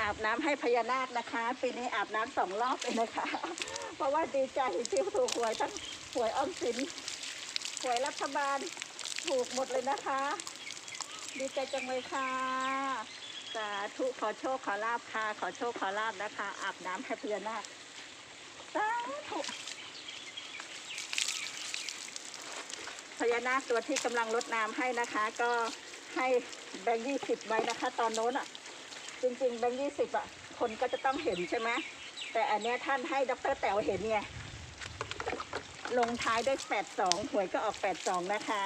อาบน้ำให้พญานาคนะคะ ปีนี้อาบน้ำสองรอบเลยนะคะ เพราะว่าดีใจที่ถูกหวยทั้งหวยออมสินหวยรัฐบาลถูกหมดเลยนะคะ ดีใจจังเลยค่ะสาธุขอโชคขอลาบค่ะ ขอโชคขอลาบนะคะ อาบน้ำให้พญานาคสาธุพญานาคตัวที่กำลังรดน้ำให้นะคะ ก็ให้แบงค์ยี่สิบไว้นะคะ ตอนโน้นอะ จริงๆแบงค์ยี่สิบอะ คนก็จะต้องเห็นใช่ไหมแต่อันเนี้ยท่านให้ดรแต๋วเห็นไงลงท้ายด้วยแปดสองหวยก็ออกแปดสองนะคะ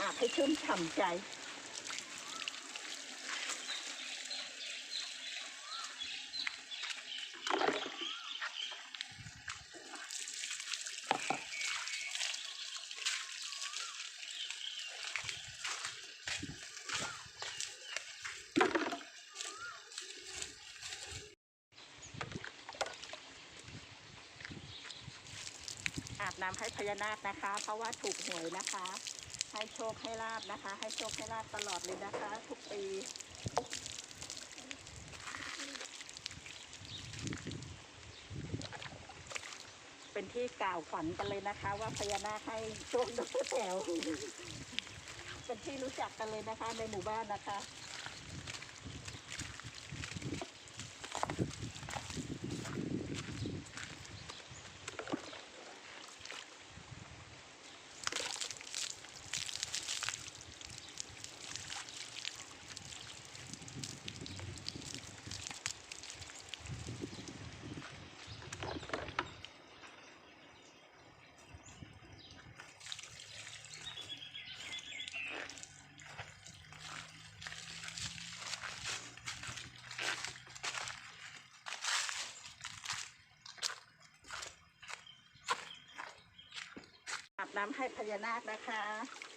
อาบให้ชุ่มฉ่ำใจ อาบน้ำให้พญานาคนะคะ เพราะว่าถูกหวยนะคะ ให้โชคให้ลาบนะคะ ให้โชคให้ลาบตลอดเลยนะคะ ทุกปีเป็นที่กล่าวขวัญกันเลยนะคะ ว่าพญานาคให้โชคดรแถวเป็นที่รู้จักกันเลยนะคะ ในหมู่บ้านนะคะ น้ำให้พญานาคนะคะ